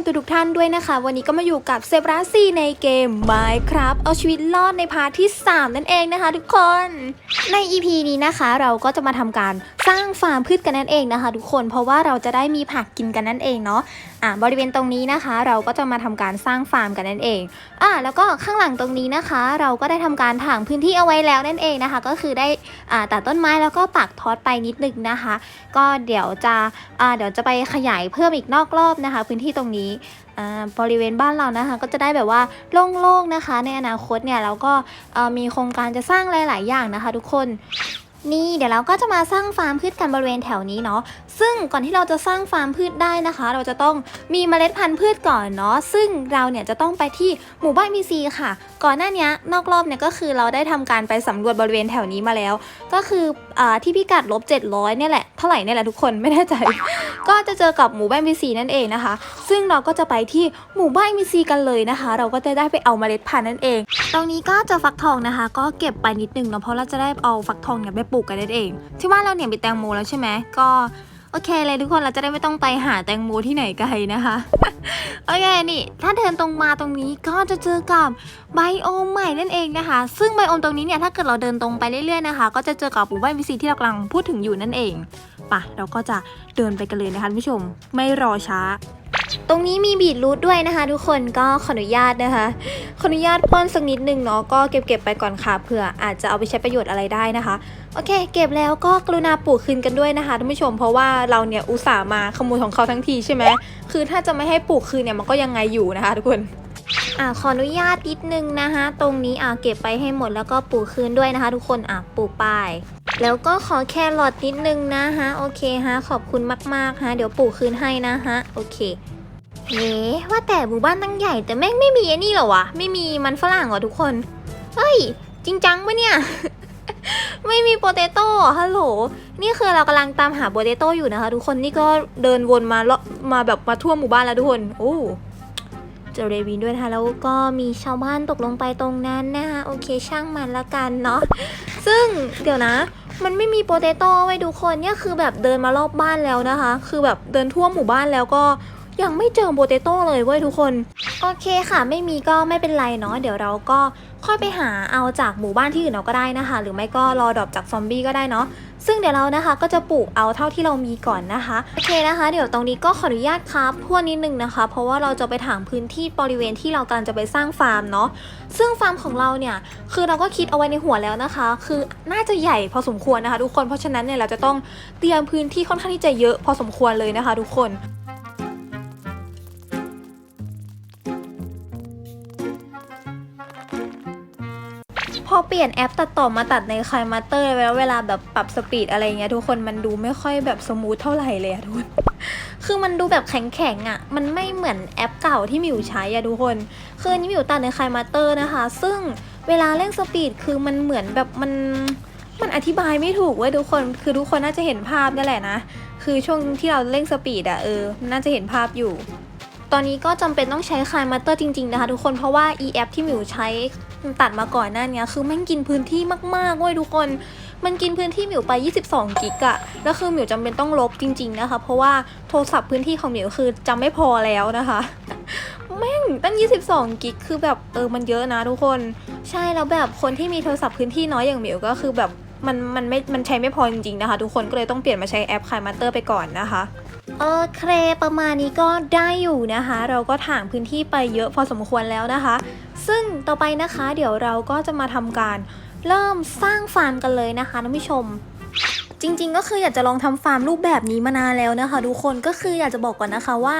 นทุกท่านด้วยนะคะ วันนี้ก็มาอยู่กับเซฟราซีในเกม Minecraft เอาชีวิตรอดในพาร์ทที่ 3 นั่นเองนะคะ ทุกคน ใน EP นี้นะคะ เราก็จะมาทำการสร้างฟาร์มพืชกันนั่นเองนะคะ ทุกคนเพราะว่าเราจะได้มีผักกินกันนั่นเองเนาะ อ่าบริเวณตรงนี้นะคะ เราก็จะมาทำการสร้างฟาร์มกันนั่นเองอ่าแล้วก็ข้างหลังตรงนี้นะคะ เราก็ได้ทำการถางพื้นที่เอาไว้แล้วนั่นเองนะคะ ก็คือได้อ่าตัดต้นไม้แล้วก็ปักทอดไปนิดนึงนะคะ ก็เดี๋ยวจะอ่าเดี๋ยวจะไปขยายเพิ่มอีกนอกรอบนะคะ พื้นที่ตรงนี้บริเวณบ้านเรานะคะก็จะได้แบบว่าโล่งๆนะคะ ในอนาคตเนี่ยเราก็มีโครงการจะสร้างหลาย ๆ อย่างนะคะ ทุกคน นี่เดี๋ยวเราก็จะมาสร้างฟาร์มพืชกันบริเวณแถวนี้เนาะซึ่งก่อนที่เราจะสร้างฟาร์มพืชได้นะคะ เราจะต้องมีเมล็ดพันธุ์พืชก่อนเนาะซึ่งเราเนี่ยจะต้องไปที่หมู่บ้านมีซีค่ะ ก่อนหน้านี้นอกรอบเนี่ยก็คือเราได้ทำการไปสำรวจบริเวณแถวนี้มาแล้ว ก็คืออที่พิกัดลบ700เนี่ยแหละเท่าไหร่เนี่ยแหละทุกคนไม่แน่ใจ ก็จะเจอกับหมู่บ้านมีซีนั่นเองนะคะ ซึ่งเราก็จะไปที่หมู่บ้านมีซีกันเลยนะคะ เราก็จะได้ไปเอาเมล็ดพันธุ์นั่นเอง ตรงนี้ก็จะฟักทองนะคะ ก็เก็บไปนิดนึงเนาะเพราะเราจะได้เอาฟักทองเนี่ยไปปลูกกันนั่นเอง ที่บ้านเราเนี่ยมีแตงโมแล้วใช่ไหมก็โอเคเลยทุกคนเราจะได้ไม่ต้องไปหาแตงโมที่ไหนไกลนะคะโอเคนี่ถ้าเดินตรงมาตรงนี้ก็จะเจอกับไบโอมใหม่นั่นเองนะคะ ซึ่งไบโอมตรงนี้เนี่ยถ้าเกิดเราเดินตรงไปเรื่อยๆนะคะ ก็จะเจอกับหมู่บ้านวีซีที่เรากำลังพูดถึงอยู่นั่นเองปะเราก็จะเดินไปกันเลยนะคะท่านผู้ชม ไม่รอช้า ตรงนี้มีบีทรูทด้วยนะคะทุกคนก็ขออนุญาตนะคะ ขออนุญาตป้อนสักนิดนึงเนาะก็เก็บเก็บๆไปก่อนค่ะเผื่ออาจจะเอาไปใช้ประโยชน์อะไรได้นะคะ โอเค เก็บแล้วก็กรุณาปลูกคืนกันด้วยนะคะท่านผู้ชมเพราะว่าเราเนี่ยอุตส่าห์มาขโมยของเขาทั้งทีใช่ไหมคือถ้าจะไม่ให้ปลูกคืนเนี่ยมันก็ยังไงอยู่นะคะทุกคนอ่าขออนุญาตนิดนึงนะคะตรงนี้อ่าเก็บไปให้หมดแล้วก็ปลูกคืนด้วยนะคะ ทุกคนอะปลูกไปแล้วก็ขอแครอทนิดนึงนะฮะโอเคฮะขอบคุณมากๆฮะเดี๋ยวปลูกคืนให้นะฮะโอเค เอ๊ะว่าแต่หมู่บ้านตั้งใหญ่แต่แม่งไม่มีไอ้นี่เหรอวะ ไม่มีมันฝรั่งเหรอทุกคน เฮ้ย จริงจังปะเนี่ย ไม่มีโปเตโต้ฮัลโหล นี่คือเรากำลังตามหาโปเตโต้อยู่นะคะ ทุกคนนี่ก็เดินวนมาเลาะมาแบบมาทั่วหมู่บ้านแล้วทุกคน โอ้เจอเรวินด้วยนะคะแล้วก็มีชาวบ้านตกลงไปตรงนั้นนะคะโอเคช่างมันละกันเนาะซึ่งเดี๋ยวนะมันไม่มีโปเตโต้ไว้ทุกคนเนี่ยคือแบบเดินมารอบบ้านแล้วนะคะ คือแบบเดินทั่วหมู่บ้านแล้วก็ ยังไม่เจอโปเตโต้เลยเว้ยทุกคน โอเคค่ะ ไม่มีก็ไม่เป็นไรเนาะเดี๋ยวเราก็ค่อยไปหาเอาจากหมู่บ้านที่อื่นเอาก็ได้นะคะ หรือไม่ก็รอดรอปจากซอมบี้ก็ได้เนาะซึ่งเดี๋ยวเรานะคะก็จะปลูกเอาเท่าที่เรามีก่อนนะคะโอเคนะคะ เดี๋ยวตรงนี้ก็ขออนุญาตครับพวกนิดนึงนะคะ เพราะว่าเราจะไปถางพื้นที่บริเวณที่เรากำลังจะไปสร้างฟาร์มเนาะซึ่งฟาร์มของเราเนี่ยคือเราก็คิดเอาไว้ในหัวแล้วนะคะ คือน่าจะใหญ่พอสมควรนะคะ ทุกคนเพราะฉะนั้นเนี่ยเราจะต้องเตรียมพื้นที่ค่อนข้างที่จะเยอะพอสมควรเลยนะคะ ทุกคน พอเปลี่ยนแอปตัดต่อมาตัดในคายมาเตอร์แล้วเวลาแบบปรับสปีดอะไรเงี้ยทุกคนมันดูไม่ค่อยแบบสมูทเท่าไหร่เลยอะทุกคน คือมันดูแบบแข็งๆอะมันไม่เหมือนแอปเก่าที่มิวใช้อะทุกคน คือนี้มิวตัดในคายมาเตอร์นะคะ ซึ่งเวลาเร่งสปีดคือมันเหมือนแบบมันมันอธิบายไม่ถูกเว้ยทุกคน คือทุกคนน่าจะเห็นภาพนี่แหละนะ คือช่วงที่เราเร่งสปีดอะเออ น่าจะเห็นภาพอยู่ ตอนนี้ก็จำเป็นต้องใช้คายมาเตอร์จริงๆนะคะทุกคน เพราะว่า e แอปที่มิวใช้ ตัดมาก่อนหน้านี้คือแม่งกินพื้นที่มากๆเว้ยทุกคน มันกินพื้นที่หมิวไป 22 กิกอะแล้วคือหมิวจำเป็นต้องลบจริง ๆนะคะ เพราะว่าโทรศัพท์พื้นที่ของหมิวคือจำไม่พอแล้วนะคะแม่งตั้ง 22 กิก คือแบบเออมันเยอะนะทุกคน ใช่แล้วแบบคนที่มีโทรศัพท์พื้นที่น้อยอย่างหมิวก็คือแบบมันมันไม่ มันใช้ไม่พอจริงๆนะคะ ทุกคนก็เลยต้องเปลี่ยนมาใช้แอปคายมาเตอร์ไปก่อนนะคะโอเคประมาณนี้ก็ได้อยู่นะคะ เราก็ถางพื้นที่ไปเยอะพอสมควรแล้วนะคะ ซึ่งต่อไปนะคะ เดี๋ยวเราก็จะมาทำการเริ่มสร้างฟาร์มกันเลยนะคะท่านผู้ชม จริงๆ ก็คืออยากจะลองทำฟาร์มรูปแบบนี้มานานแล้วนะคะ ทุกคนก็คืออยากจะบอกก่อนนะคะว่า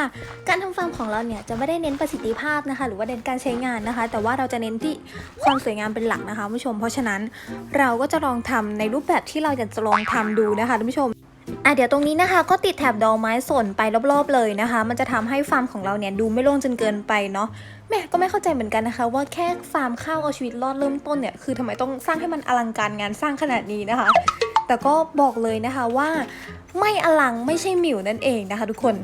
การทำฟาร์มของเราเนี่ยจะไม่ได้เน้นประสิทธิภาพนะคะ หรือว่าเน้นการใช้งานนะคะ แต่ว่าเราจะเน้นที่ความสวยงามเป็นหลักนะคะท่านผู้ชม เพราะฉะนั้นเราก็จะลองทำในรูปแบบที่เราอยากจะลองทำดูนะคะท่านผู้ชม อะเดี๋ยวตรงนี้นะคะ ก็ติดแถบดอกไม้สนไปรอบๆเลยนะคะ มันจะทำให้ฟาร์มของเราเนี่ยดูไม่โล่งจนเกินไปเนาะแม่ก็ไม่เข้าใจเหมือนกันนะคะ ว่าแค่ฟาร์มข้าวเอาชีวิตรอดเริ่มต้นเนี่ยคือทำไมต้องสร้างให้มันอลังการงานสร้างขนาดนี้นะคะ แต่ก็บอกเลยนะคะว่าไม่อลังไม่ใช่หมิวนั่นเองนะคะ ทุกคน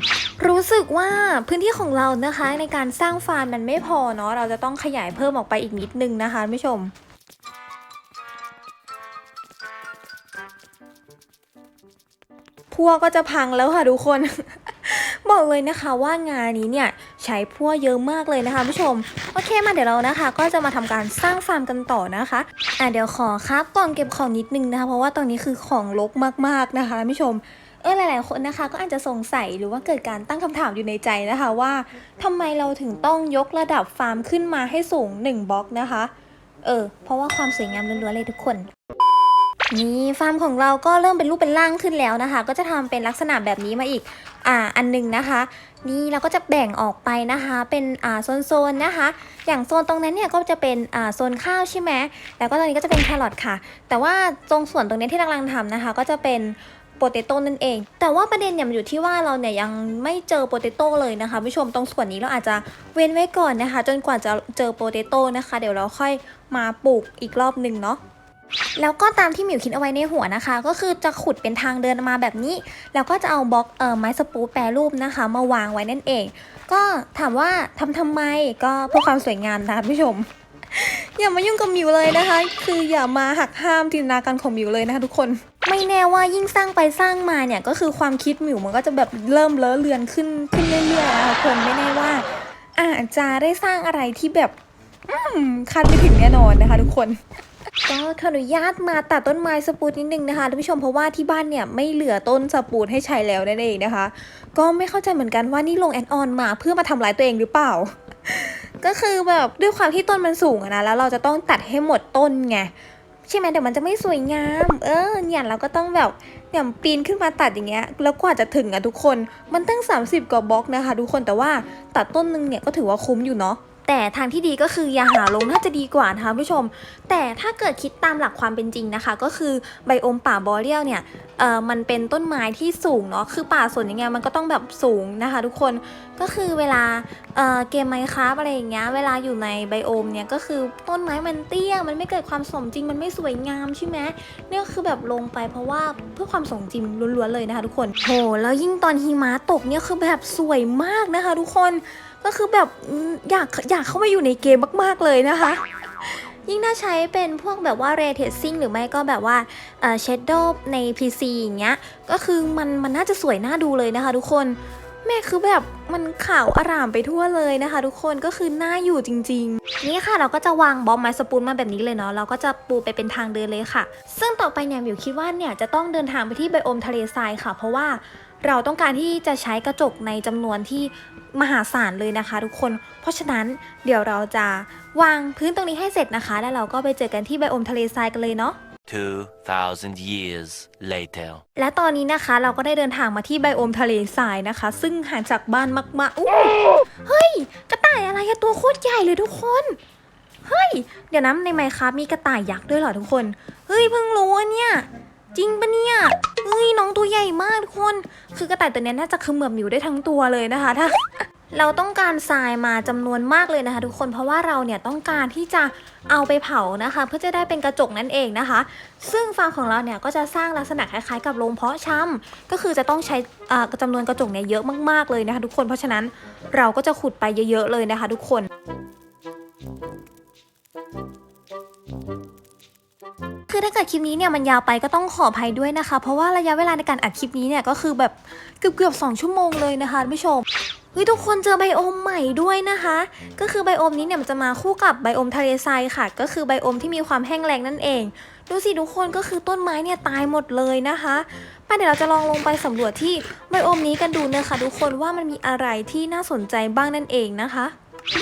รู้สึกว่าพื้นที่ของเรานะคะ ในการสร้างฟาร์มมันไม่พอเนาะเราจะต้องขยายเพิ่มออกไปอีกนิดนึงนะคะผู้ชม พัวก็จะพังแล้วค่ะทุกคน บอกเลยนะคะว่างานนี้เนี่ยใช้พั่วเยอะมากเลยนะคะผู้ชม โอเคมาเดี๋ยวเรานะคะ ก็จะมาทำการสร้างฟาร์มกันต่อนะคะอะเดี๋ยวขอครับกล่องเก็บของนิดนึงนะคะเพราะว่าตอนนี้คือของรกมากๆนะคะผู้ชมเออหลาย ๆ คนนะคะก็อาจจะสงสัยหรือว่าเกิดการตั้งคำถามอยู่ในใจนะคะว่าทำไมเราถึงต้องยกระดับฟาร์มขึ้นมาให้สูง 1บล็อกนะคะ เออ เพราะว่าความสวยงามล้วนๆเลยทุกคน นี่ฟาร์มของเราก็เริ่มเป็นรูปเป็นร่างขึ้นแล้วนะคะ ก็จะทำเป็นลักษณะแบบนี้มาอีกอ่าอันหนึงนะคะ นี่เราก็จะแบ่งออกไปนะคะ เป็นอ่าโซนๆนะคะ อย่างโซนตรงนั้นเนี่ยก็จะเป็นอ่าโซนข้าวใช่ไหมแล้วก็ตอนนี้ก็จะเป็นแครอทค่ะ แต่ว่าตรงส่วนตรงนี้ที่กำลังทำนะคะ ก็จะเป็นโปเตโต้นั่นเอง แต่ว่าประเด็นเนี่ยมันอยู่ที่ว่าเราเนี่ยยังไม่เจอโปเตโต้เลยนะคะผู้ชมตรงส่วนนี้เราอาจจะเว้นไว้ก่อนนะคะ จนกว่าจะเจอโปเตโต้นะคะ เดี๋ยวเราค่อยมาปลูกอีกรอบหนึ่งเนาะ แล้วก็ตามที่หมิวคิดเอาไว้ในหัวนะคะ ก็คือจะขุดเป็นทางเดินมาแบบนี้ แล้วก็จะเอาบล็อกเอ่อไม้สปูแปรรูปนะคะ มาวางไว้นั่นเอง ก็ถามว่าทำทำไมก็เพื่อความสวยงามนะคะผู้ชม อย่ามายุ่งกับหมิวเลยนะคะ คืออย่ามาหักห้ามจินตนาการของหมิวเลยนะคะทุกคน ไม่แน่ว่ายิ่งสร้างไปสร้างมาเนี่ยก็คือความคิดหมิวมันก็จะแบบเริ่มเลอะเลือนขึ้นขึ้นเรื่อยๆนะคะทุกคนไม่แน่ว่าอาจจะได้สร้างอะไรที่แบบคาดไม่ถึงแน่นอนนะคะ ทุกคน ก็ขออนุญาตมาตัดต้นไม้สปูดนิดนึงนะคะท่านผู้ชมเพราะว่าที่บ้านเนี่ยไม่เหลือต้นสปูดให้ใช้แล้วนั่นเองนะคะ ก็ไม่เข้าใจเหมือนกันว่านี่ลงแอนออนมาเพื่อมาทำร้ายตัวเองหรือเปล่า ก็คือแบบด้วยความที่ต้นมันสูงนะแล้วเราจะต้องตัดให้หมดต้นไงใช่ไหมเดี๋ยวมันจะไม่สวยงาม เออเนี่ยเราก็ต้องแบบเนี่ยปีนขึ้นมาตัดอย่างเงี้ย แล้วกว่าจะถึงอะทุกคน มันตั้ง 30กว่าบล็อกนะคะ ทุกคนแต่ว่าตัดต้นนึงเนี่ยก็ถือว่าคุ้มอยู่เนาะ แต่ทางที่ดีก็คืออย่าหาลงน่าจะดีกว่านะคะผู้ชม แต่ถ้าเกิดคิดตามหลักความเป็นจริงนะคะ ก็คือไบโอมป่าบอเรียลเนี่ยเออมันเป็นต้นไม้ที่สูงเนาะคือป่าส่วนอย่างเงี้ยมันก็ต้องแบบสูงนะคะ ทุกคนก็คือเวลาเออเกมไมค์ครับอะไรอย่างเงี้ยเวลาอยู่ในไบโอมเนี่ยก็คือต้นไม้มันเตี้ยมันไม่เกิดความสมจริงมันไม่สวยงามใช่ไหมเนี่ยคือแบบลงไปเพราะว่าเพื่อความสมจริงล้วนๆเลยนะคะ ทุกคนโหแล้วยิ่งตอนหิมะตกเนี่ยคือแบบสวยมากนะคะ ทุกคน ก็คือแบบอยากอยากเข้ามาอยู่ในเกมมาก ๆ เลยนะคะ ยิ่งถ้าใช้เป็นพวกแบบว่า ray tracing หรือไม่ก็แบบว่าเอ่อ shadow ใน PC อย่างเงี้ย ก็คือมันมันน่าจะสวยน่าดูเลยนะคะทุกคนแม่คือแบบมันขาวอร่ามไปทั่วเลยนะคะ ทุกคนก็คือน่าอยู่จริง ๆ นี่ค่ะเราก็จะวางบอมไม้สปูนมาแบบนี้เลยเนาะเราก็จะปูไปเป็นทางเดินเลยค่ะ ซึ่งต่อไปเนี่ยมิวคิดว่าเนี่ยจะต้องเดินทางไปที่ไบโอมทะเลทรายค่ะ เพราะว่า เราต้องการที่จะใช้กระจกในจำนวนที่มหาศาลเลยนะคะ ทุกคน เพราะฉะนั้นเดี๋ยวเราจะวางพื้นตรงนี้ให้เสร็จนะคะ แล้วเราก็ไปเจอกันที่ไบโอมทะเลทรายกันเลยเนาะ2,000 years later. และตอนนี้นะคะเราก็ได้เดินทางมาที่ไบโอมทะเลทรายนะคะ ซึ่งห่างจากบ้านมากๆอู้เฮ้ย กระต่ายอะไรอะตัวโคตรใหญ่เลยทุกคน เฮ้ย เดี๋ยวนะในไมค์ครับมีกระต่ายยักษ์ด้วยเหรอทุกคน เฮ้ยเพิ่งรู้อะเนี่ย จริงปะเนี่ยเฮ้ยน้องตัวใหญ่มากทุกคน คือกระต่ายตัวนี้น่าจะเขมือบหมิวได้ทั้งตัวเลยนะคะถ้าเราต้องการทรายมาจำนวนมากเลยนะคะ ทุกคนเพราะว่าเราเนี่ยต้องการที่จะเอาไปเผานะคะ เพื่อจะได้เป็นกระจกนั่นเองนะคะ ซึ่งฟาร์มของเราเนี่ยก็จะสร้างลักษณะคล้ายๆกับโรงเพาะชำก็คือจะต้องใช้อ่าจำนวนกระจกเนี่ยเยอะมากๆเลยนะคะ ทุกคนเพราะฉะนั้นเราก็จะขุดไปเยอะๆเลยนะคะ ทุกคน คลิปนี้เนี่ยมันยาวไปก็ต้องขออภัยด้วยนะคะ เพราะว่าระยะเวลาในการอัดคลิปนี้เนี่ยก็คือแบบเกือบเกือบๆสองชั่วโมงเลยนะคะท่านผู้ชมเฮ้ยทุกคนเจอไบโอมใหม่ด้วยนะคะ ก็คือไบโอมนี้เนี่ยมันจะมาคู่กับไบโอมทะเลทรายค่ะ ก็คือไบโอมที่มีความแห้งแล้งนั่นเอง ดูสิทุกคนก็คือต้นไม้เนี่ยตายหมดเลยนะคะไปเดี๋ยวเราจะลองลงไปสำรวจที่ไบโอมนี้กันดูนะคะทุกคนว่ามันมีอะไรที่น่าสนใจบ้างนั่นเองนะคะ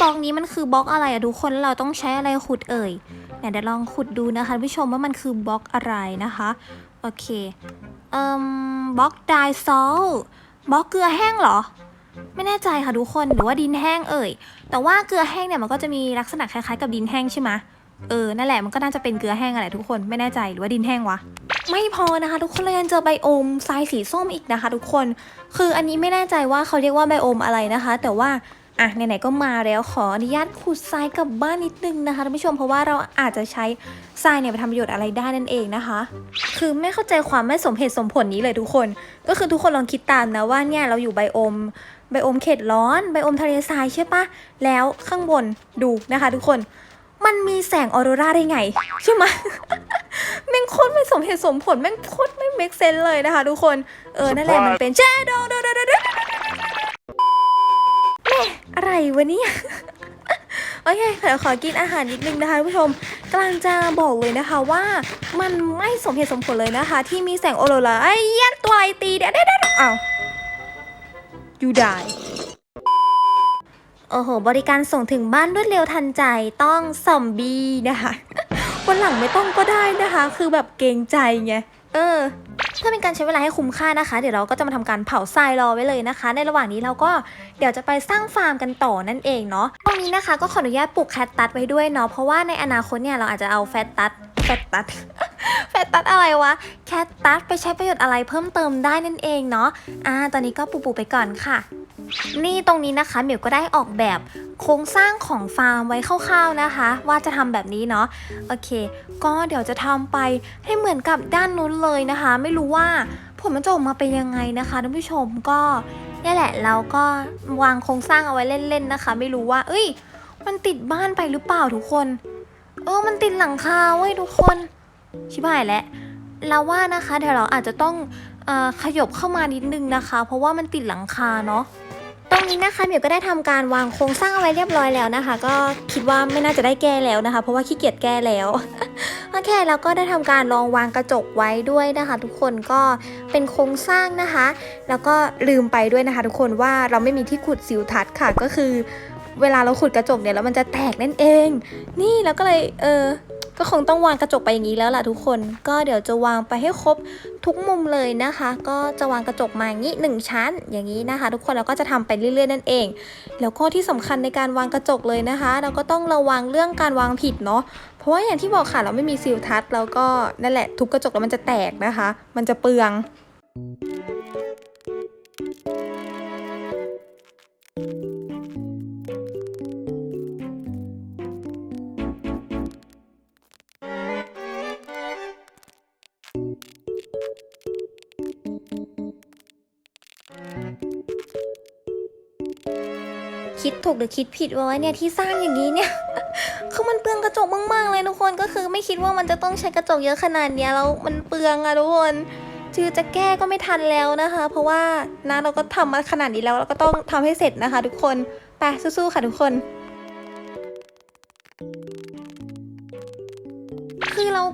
บล็อกนี้มันคือบล็อกอะไรอะทุกคนเราต้องใช้อะไรขุดเอ่ย เนี่ยเดี๋ยวลองขุดดูนะคะผู้ชมว่ามันคือบล็อกอะไรนะคะ โอเคเอ่มบล็อกไดซอลบล็อกเกลือแห้งเหรอ ไม่แน่ใจค่ะทุกคนหรือว่าดินแห้งเอ่ย แต่ว่าเกลือแห้งเนี่ยมันก็จะมีลักษณะคล้ายๆกับดินแห้งใช่ไหมเออ นั่นแหละ มันก็น่าจะเป็นเกลือแห้งอะไรทุกคน ไม่แน่ใจ หรือว่าดินแห้งวะ ไม่พอนะคะ ทุกคนเรายังเจอไบโอมทรายสีส้มอีกนะคะ ทุกคน คืออันนี้ไม่แน่ใจว่าเขาเรียกว่าไบโอมอะไรนะคะ แต่ว่า อะไหนๆก็มาแล้วขออนุญาตขุดทรายกลับบ้านนิดนึงนะคะท่านผู้ชมเพราะว่าเราอาจจะใช้ทรายเนี่ยไปทำประโยชน์อะไรได้นั่นเองนะคะ คือไม่เข้าใจความไม่สมเหตุสมผลนี้เลยทุกคน ก็คือทุกคนลองคิดตามนะว่าเนี่ยเราอยู่ไบโอมไบโอมเขตร้อนไบโอมทะเลทรายใช่ปะแล้วข้างบนดูนะคะ ทุกคนมันมีแสงออโรราได้ไงใช่ไหมแม่งโคตรไม่สมเหตุสมผลแม่งโคตรไม่เมคเซนเลยนะคะ ทุกคนเออนั่นแหละมันเป็นแชโด รอะไรวะเนี่ยโอเคเดี๋ยวขอกินอาหารนิดนึงนะคะผู้ชมกำลังจะบอกเลยนะคะว่า มันไม่สมเหตุสมผลเลยนะคะ ที่มีแสงโอโรราไอ้ยัดตัวไรตีเดี๋ยวเดี๋ยวเดี๋ยวอ้าวยูได้โอ้โห บริการส่งถึงบ้านรวดเร็วทันใจต้องซอมบี้นะคะวันหลังไม่ต้องก็ได้นะคะ คือแบบเกรงใจไงเออ เพื่อเป็นการใช้เวลาให้คุ้มค่านะคะ เดี๋ยวเราก็จะมาทำการเผาทรายรอไว้เลยนะคะ ในระหว่างนี้เราก็เดี๋ยวจะไปสร้างฟาร์มกันต่อนั่นเองเนาะตรงนี้นะคะก็ขออนุญาตปลูกแคตตัสไว้ด้วยเนาะเพราะว่าในอนาคตเนี่ยเราอาจจะเอาแฟตตัส แฟตตัสแฟตตัสอะไรวะ แคตตัสไปใช้ประโยชน์อะไรเพิ่มเติมได้นั่นเองเนาะอ่าตอนนี้ก็ปลูกๆไปก่อนค่ะ นี่ตรงนี้นะคะเหมียวก็ได้ออกแบบโครงสร้างของฟาร์มไว้คร่าวๆนะคะ ว่าจะทำแบบนี้เนาะโอเค ก็เดี๋ยวจะทำไปให้เหมือนกับด้านนู้นเลยนะคะ ไม่รู้ว่าผลมันจะออกมาเป็นยังไงนะคะท่านผู้ชมก็นี่แหละเราก็วางโครงสร้างเอาไว้เล่นๆนะคะ ไม่รู้ว่า เอ้ย มันติดบ้านไปหรือเปล่าทุกคน เออมันติดหลังคาเว้ยทุกคน ชิบหายแล้วเราว่านะคะเดี๋ยวเราอาจจะต้องอขยบเข้ามานิดนึงนะคะ เพราะว่ามันติดหลังคาเนาะตรงนี้นะคะเหมียวก็ได้ทำการวางโครงสร้างเอาไว้เรียบร้อยแล้วนะคะ ก็คิดว่าไม่น่าจะได้แก้แล้วนะคะ เพราะว่าขี้เกียจแก้แล้วโอเคแล้วก็ได้ทำการลองวางกระจกไว้ด้วยนะคะ ทุกคนก็เป็นโครงสร้างนะคะ แล้วก็ลืมไปด้วยนะคะ ทุกคนว่าเราไม่มีที่ขุดสิวทัศน์ค่ะก็คือ เวลาเราขุดกระจกเนี่ยแล้วมันจะแตกนั่นเอง นี่แล้วก็เลยเออก็คงต้องวางกระจกไปอย่างนี้แล้วล่ะทุกคน ก็เดี๋ยวจะวางไปให้ครบทุกมุมเลยนะคะ ก็จะวางกระจกมาอย่างนี้หนึ่งชั้น อย่างนี้นะคะ ทุกคนแล้วก็จะทำไปเรื่อยๆนั่นเอง แล้วก็ที่สำคัญในการวางกระจกเลยนะคะ เราก็ต้องระวังเรื่องการวางผิดเนาะ เพราะว่าอย่างที่บอกค่ะเราไม่มีซีลทัชแล้วก็นั่นแหละทุบกระจกแล้วมันจะแตกนะคะ มันจะเปลือง คิดถูกหรือคิดผิดวะเนี่ยที่สร้างอย่างนี้เนี่ย คือมันเปลืองกระจกมากๆเลยทุกคนก็คือไม่คิดว่ามันจะต้องใช้กระจกเยอะขนาดเนี้ยแล้วมันเปลืองอะทุกคนคือจะแก้ก็ไม่ทันแล้วนะคะ เพราะว่านะเราก็ทำมาขนาดนี้แล้วเราก็ต้องทำให้เสร็จนะคะ ทุกคนไปสู้ๆค่ะทุกคน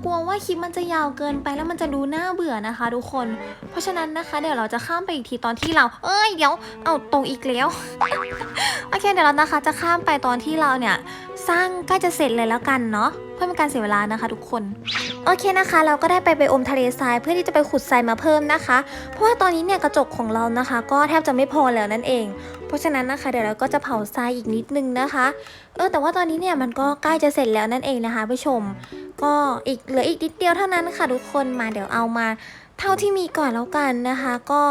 กลัวว่าคลิปมันจะยาวเกินไปแล้วมันจะดูน่าเบื่อนะคะ ทุกคน เพราะฉะนั้นนะคะ เดี๋ยวเราจะข้ามไปอีกทีตอนที่เรา เอ้ยเดี๋ยวเอาตรงอีกแล้วโอเคเดี๋ยวเรานะคะ จะข้ามไปตอนที่เราเนี่ยสร้างใกล้จะเสร็จเลยแล้วกันเนาะเพื่อเป็นการเสียเวลานะคะ ทุกคนโอเคนะคะ เราก็ได้ไปไปอมทะเลทรายเพื่อที่จะไปขุดทรายมาเพิ่มนะคะ เพราะว่าตอนนี้เนี่ยกระจกของเรานะคะ ก็แทบจะไม่พอแล้วนั่นเอง เพราะฉะนั้นนะคะ เดี๋ยวเราก็จะเผาทรายอีกนิดนึงนะคะ เออแต่ว่าตอนนี้เนี่ยมันก็ใกล้จะเสร็จแล้วนั่นเองนะคะผู้ชม ก็อีกเหลืออีกนิดเดียวเท่านั้นค่ะทุกคนมาเดี๋ยวเอามาเท่าที่มีก่อนแล้วกันนะคะ ก็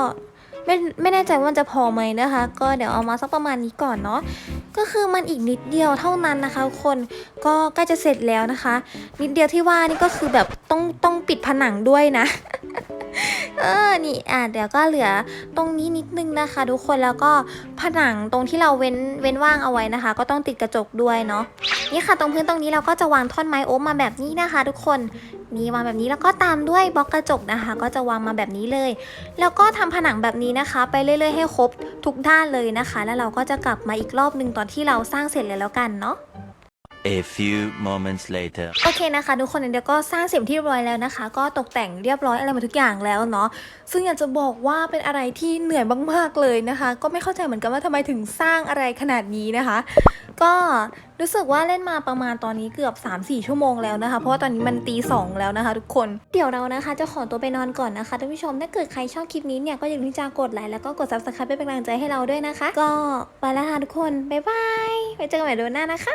ไม่ไม่แน่ใจว่ามันจะพอไหมนะคะ ก็เดี๋ยวเอามาสักประมาณนี้ก่อนเนาะก็คือมันอีกนิดเดียวเท่านั้นนะคะคนก็ใกล้จะเสร็จแล้วนะคะ นิดเดียวที่ว่านี่ก็คือแบบต้องต้องปิดผนังด้วยนะ เออ นี่ อะ เดี๋ยวก็เหลือตรงนี้นิดนึงนะคะ ทุกคน แล้วก็ผนังตรงที่เราเว้น เว้นว่างเอาไว้นะคะ ก็ต้องติดกระจกด้วยเนาะ นี่ค่ะ ตรงพื้นตรงนี้เราก็จะวางท่อนไม้โอ๊กมาแบบนี้นะคะ ทุกคน นี่วางแบบนี้แล้วก็ตามด้วยบล็อกกระจกนะคะ ก็จะวางมาแบบนี้เลย แล้วก็ทำผนังแบบนี้นะคะ ไปเรื่อย ๆ ให้ครบทุกด้านเลยนะคะ แล้วเราก็จะกลับมาอีกรอบหนึ่งตอนที่เราสร้างเสร็จแล้วแล้วกันเนาะ A few moments later. โอเคนะคะ ทุกคนเดี๋ยวก็สร้างเสร็จที่เรียบร้อยแล้วนะคะ ก็ตกแต่งเรียบร้อยอะไรหมาทุกอย่างแล้วเนาะซึ่งอยากจะบอกว่าเป็นอะไรที่เหนื่อยมากๆเลยนะคะ ก็ไม่เข้าใจเหมือนกันว่าทำไมถึงสร้างอะไรขนาดนี้นะคะ ก็รู้สึกว่าเล่นมาประมาณตอนนี้เกือบ 3-4 ชั่วโมงแล้วนะคะ เพราะว่าตอนนี้มันตีสองแล้วนะคะ ทุกคนเดี๋ยวเรานะคะ จะขอตัวไปนอนก่อนนะคะท่านผู้ชมถ้าเกิดใครชอบคลิปนี้เนี่ยก็อย่าลืมที่จะกดไลค์แล้วก็กด subscribe เป็นกำลังใจให้เราด้วยนะคะ ก็ไปแล้วค่ะทุกคนบ๊ายบายไว้เจอกันใหม่เดือนหน้านะคะ